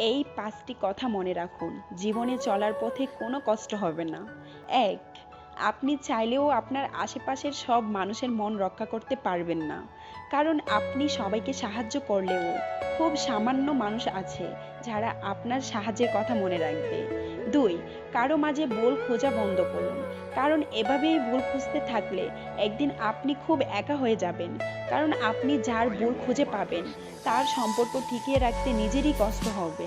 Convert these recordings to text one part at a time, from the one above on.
এই পাঁচটি কথা মনে রাখুন। জীবনে চলার পথে কোনো কষ্ট হবে না। এক আপনি চাইলেও আপনার আশেপাশের সব মানুষের মন রক্ষা করতে পারবেন না। কারণ আপনি সবাইকে সাহায্য করলেও খুব সামান্য মানুষ আছে যারা আপনার সাহায্যের কথা মনে রাখবে। দুই, কারও মাঝে ভুল খোঁজা বন্ধ করুন। কারণ এভাবেই ভুল খুঁজতে থাকলে একদিন আপনি খুব একা হয়ে যাবেন। কারণ আপনি যার ভুল খুঁজে পাবেন, তার সম্পর্ক টিকিয়ে রাখতে নিজেরই কষ্ট হবে।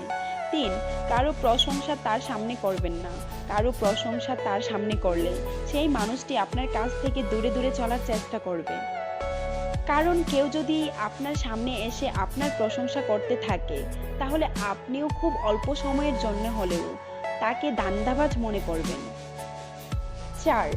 তিন কারও প্রশংসা তার সামনে করবেন না। কারও প্রশংসা তার সামনে করলে সেই মানুষটি আপনার কাছ থেকে দূরে দূরে চলার চেষ্টা করবে। কারণ কেউ যদি আপনার সামনে এসে আপনার প্রশংসা করতে থাকে, তাহলে আপনিও খুব অল্প সময়ের জন্য হলেও তাকে দান্দাবাজ মনে করবেন। চার,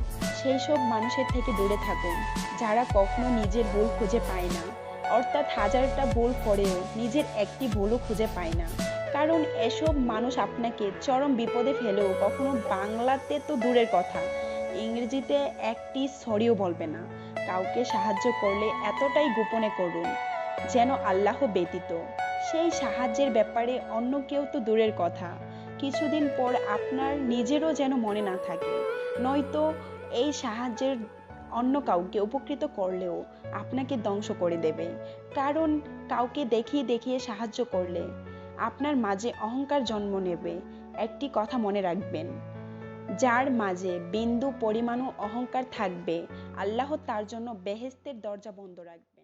সেই সব মানুষের থেকে দূরে থাকুন, যারা কখনো নিজের ভুল খুঁজে পায় না। অর্থাৎ হাজারটা ভুল করেও নিজের একটি ভুলও খুঁজে পায় না। কারণ এসব মানুষ আপনাকে চরম বিপদে ফেলেও কখনো বাংলাতে তো দূরের কথা। ইংরেজিতে একটি সরিও বলবে না। কাউকে সাহায্য করলে এতটাই গোপনে করুন, যেন আল্লাহ ব্যতীত। সেই সাহায্যের ব্যাপারে অন্য কেউ তো দূরের কথা। কিছুদিন পর আপনার নিজেরও যেন মনে না থাকে। নয়তো এই সাহায্যের অন্য কাউকে উপকৃত করলেও আপনাকে ধ্বংস করে দেবে। কারণ কাউকে দেখিয়ে দেখিয়ে সাহায্য করলে আপনার মাঝে অহংকার জন্ম নেবে, একটি কথা মনে রাখবেন। যার মাঝে বিন্দু পরিমাণও অহংকার থাকবে, আল্লাহ তার জন্য বেহেস্তের দরজা বন্ধ রাখবে